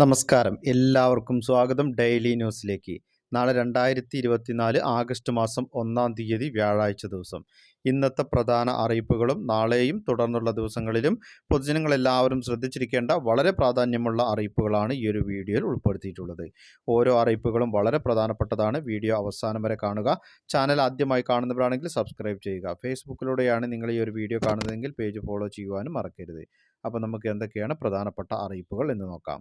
നമസ്കാരം. എല്ലാവർക്കും സ്വാഗതം ഡെയിലി ന്യൂസിലേക്ക്. നാളെ രണ്ടായിരത്തി ഇരുപത്തിനാല് ആഗസ്റ്റ് മാസം ഒന്നാം തീയതി വ്യാഴാഴ്ച ദിവസം. ഇന്നത്തെ പ്രധാന അറിയിപ്പുകളും നാളെയും തുടർന്നുള്ള ദിവസങ്ങളിലും പൊതുജനങ്ങളെല്ലാവരും ശ്രദ്ധിച്ചിരിക്കേണ്ട വളരെ പ്രാധാന്യമുള്ള അറിയിപ്പുകളാണ് ഈ ഒരു വീഡിയോയിൽ ഉൾപ്പെടുത്തിയിട്ടുള്ളത്. ഓരോ അറിയിപ്പുകളും വളരെ പ്രധാനപ്പെട്ടതാണ്. വീഡിയോ അവസാനം വരെ കാണുക. ചാനൽ ആദ്യമായി കാണുന്നവരാണെങ്കിൽ സബ്സ്ക്രൈബ് ചെയ്യുക. ഫേസ്ബുക്കിലൂടെയാണ് നിങ്ങൾ ഈ ഒരു വീഡിയോ കാണുന്നതെങ്കിൽ പേജ് ഫോളോ ചെയ്യുവാനും മറക്കരുത്. അപ്പോൾ നമുക്ക് എന്തൊക്കെയാണ് പ്രധാനപ്പെട്ട അറിയിപ്പുകൾ എന്ന് നോക്കാം.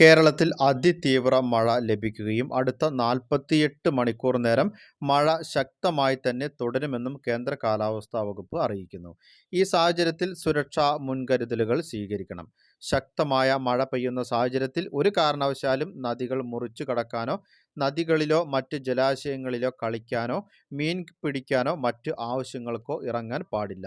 കേരളത്തിൽ അതിതീവ്ര മഴ ലഭിക്കുകയും അടുത്ത നാൽപ്പത്തിയെട്ട് മണിക്കൂർ നേരം മഴ ശക്തമായി തന്നെ തുടരുമെന്നും കേന്ദ്ര കാലാവസ്ഥാ വകുപ്പ് അറിയിക്കുന്നു. ഈ സാഹചര്യത്തിൽ സുരക്ഷാ മുൻകരുതലുകൾ സ്വീകരിക്കണം. ശക്തമായ മഴ പെയ്യുന്ന സാഹചര്യത്തിൽ ഒരു കാരണവശാലും നദികൾ മുറിച്ചു കടക്കാനോ നദികളിലോ മറ്റ് ജലാശയങ്ങളിലോ കളിക്കാനോ മീൻ പിടിക്കാനോ മറ്റ് ആവശ്യങ്ങൾക്കോ ഇറങ്ങാൻ പാടില്ല.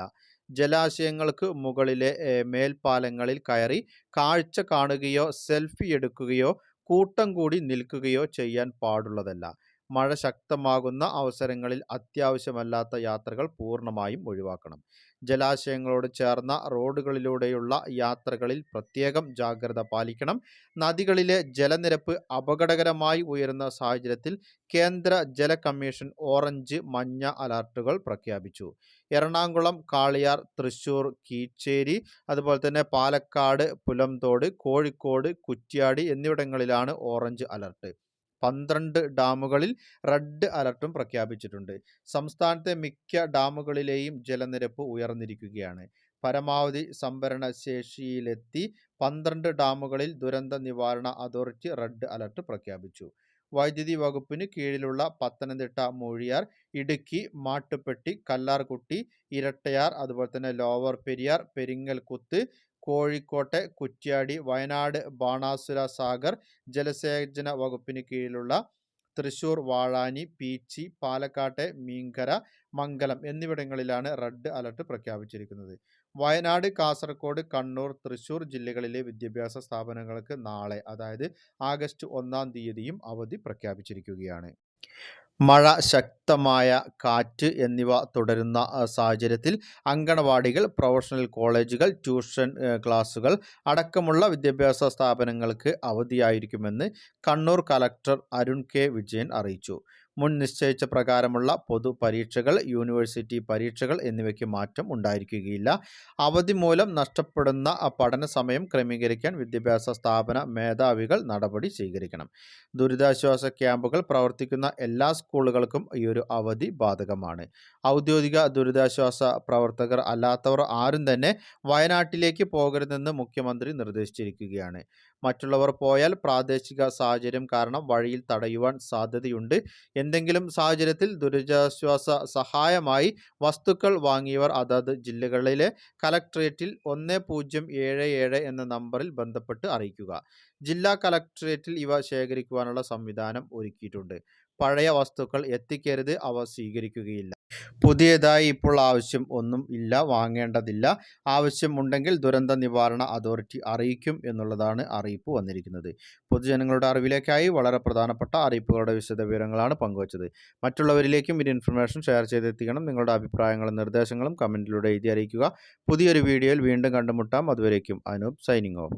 ജലാശയങ്ങൾക്ക് മുകളിലെ മേൽപ്പാലങ്ങളിൽ കയറി കാഴ്ച കാണുകയോ സെൽഫി എടുക്കുകയോ കൂട്ടം കൂടി നിൽക്കുകയോ ചെയ്യാൻ പാടുള്ളതല്ല. മഴ ശക്തമാകുന്ന അവസരങ്ങളിൽ അത്യാവശ്യമല്ലാത്ത യാത്രകൾ പൂർണമായും ഒഴിവാക്കണം. ജലാശയങ്ങളോട് ചേർന്ന റോഡുകളിലൂടെയുള്ള യാത്രകളിൽ പ്രത്യേകം ജാഗ്രത പാലിക്കണം. നദികളിലെ ജലനിരപ്പ് അപകടകരമായി ഉയരുന്ന സാഹചര്യത്തിൽ കേന്ദ്ര ജല കമ്മീഷൻ ഓറഞ്ച് മഞ്ഞ അലർട്ടുകൾ പ്രഖ്യാപിച്ചു. എറണാകുളം കാളിയാർ തൃശൂർ കീച്ചേരി അതുപോലെ തന്നെ പാലക്കാട് പുലംതോട് കോഴിക്കോട് കുറ്റ്യാടി എന്നിവിടങ്ങളിലാണ് ഓറഞ്ച് അലർട്ട്. പന്ത്രണ്ട് ഡാമുകളിൽ റെഡ് അലർട്ടും പ്രഖ്യാപിച്ചിട്ടുണ്ട്. സംസ്ഥാനത്തെ മിക്ക ഡാമുകളിലെയും ജലനിരപ്പ് ഉയർന്നിരിക്കുകയാണ്. പരമാവധി സംഭരണ ശേഷിയിലെത്തി പന്ത്രണ്ട് ഡാമുകളിൽ ദുരന്ത നിവാരണ അതോറിറ്റി റെഡ് അലർട്ട് പ്രഖ്യാപിച്ചു. വൈദ്യുതി വകുപ്പിന് കീഴിലുള്ള പത്തനംതിട്ട മൂഴിയാർ ഇടുക്കി മാട്ടുപ്പെട്ടി കല്ലാർകുട്ടി ഇരട്ടയാർ അതുപോലെ തന്നെ ലോവർ പെരിയാർ പെരിങ്ങൽകുത്ത് കോഴിക്കോട്ടെ കുറ്റ്യാടി വയനാട് ബാണാസുര സാഗർ ജലസേചന വകുപ്പിന് കീഴിലുള്ള തൃശൂർ വാഴാനി പീച്ചി പാലക്കാട്ടെ മീങ്കര മംഗലം എന്നിവിടങ്ങളിലാണ് റെഡ് അലർട്ട് പ്രഖ്യാപിച്ചിരിക്കുന്നത്. വയനാട് കാസർഗോഡ് കണ്ണൂർ തൃശൂർ ജില്ലകളിലെ വിദ്യാഭ്യാസ സ്ഥാപനങ്ങൾക്ക് നാളെ അതായത് ആഗസ്റ്റ് ഒന്നാം തീയതിയും അവധി പ്രഖ്യാപിച്ചിരിക്കുകയാണ്. മഴ ശക്തമായ കാറ്റ് എന്നിവ തുടരുന്ന സാഹചര്യത്തിൽ അങ്കണവാടികൾ പ്രൊഫഷണൽ കോളേജുകൾ ട്യൂഷൻ ക്ലാസുകൾ അടക്കമുള്ള വിദ്യാഭ്യാസ സ്ഥാപനങ്ങൾക്ക് അവധിയായിരിക്കുമെന്ന് കണ്ണൂർ കലക്ടർ അരുൺ കെ. വിജയൻ അറിയിച്ചു. മുൻ നിശ്ചയിച്ച പ്രകാരമുള്ള പൊതു പരീക്ഷകൾ യൂണിവേഴ്സിറ്റി പരീക്ഷകൾ എന്നിവയ്ക്ക് മാറ്റം ഉണ്ടായിരിക്കുകയില്ല. അവധി മൂലം നഷ്ടപ്പെടുന്ന പഠന സമയം ക്രമീകരിക്കാൻ വിദ്യാഭ്യാസ സ്ഥാപന മേധാവികൾ നടപടി സ്വീകരിക്കണം. ദുരിതാശ്വാസ ക്യാമ്പുകൾ പ്രവർത്തിക്കുന്ന എല്ലാ സ്കൂളുകൾക്കും ഈ ഒരു അവധി ബാധകമാണ്. ഔദ്യോഗിക ദുരിതാശ്വാസ പ്രവർത്തകർ അല്ലാത്തവർ ആരും തന്നെ വയനാട്ടിലേക്ക് പോകരുതെന്ന് മുഖ്യമന്ത്രി നിർദ്ദേശിച്ചിരിക്കുകയാണ്. മറ്റുള്ളവർ പോയാൽ പ്രാദേശിക സാഹചര്യം കാരണം വഴിയിൽ തടയുവാൻ സാധ്യതയുണ്ട്. എന്തെങ്കിലും സാഹചര്യത്തിൽ ദുരിതാശ്വാസ സഹായമായി വസ്തുക്കൾ വാങ്ങിയവർ അതത് ജില്ലകളിലെ കലക്ട്രേറ്റിൽ ഒന്ന് പൂജ്യം ഏഴ് ഏഴ് എന്ന നമ്പറിൽ ബന്ധപ്പെട്ട് അറിയിക്കുക. ജില്ലാ കലക്ട്രേറ്റിൽ ഇവ ശേഖരിക്കുവാനുള്ള സംവിധാനം ഒരുക്കിയിട്ടുണ്ട്. പഴയ വസ്തുക്കൾ എത്തിക്കരുത് അവ സ്വീകരിക്കുകയില്ല. പുതിയതായി ഇപ്പോൾ ആവശ്യം ഒന്നും ഇല്ല വാങ്ങേണ്ടതില്ല. ആവശ്യമുണ്ടെങ്കിൽ ദുരന്ത നിവാരണ അതോറിറ്റി അറിയിക്കും എന്നുള്ളതാണ് അറിയിപ്പ് വന്നിരിക്കുന്നത്. പൊതുജനങ്ങളുടെ അറിവിലേക്കായി വളരെ പ്രധാനപ്പെട്ട അറിയിപ്പുകളുടെ വിശദ വിവരങ്ങളാണ് പങ്കുവച്ചത്. മറ്റുള്ളവരിലേക്കും ഇത് ഇൻഫർമേഷൻ ഷെയർ ചെയ്തെത്തിക്കണം. നിങ്ങളുടെ അഭിപ്രായങ്ങളും നിർദ്ദേശങ്ങളും കമന്റിലൂടെ എഴുതി അറിയിക്കുക. പുതിയൊരു വീഡിയോയിൽ വീണ്ടും കണ്ടുമുട്ടാം. അതുവരേക്കും അനൂപ് സൈനിങ് ഓഫ്.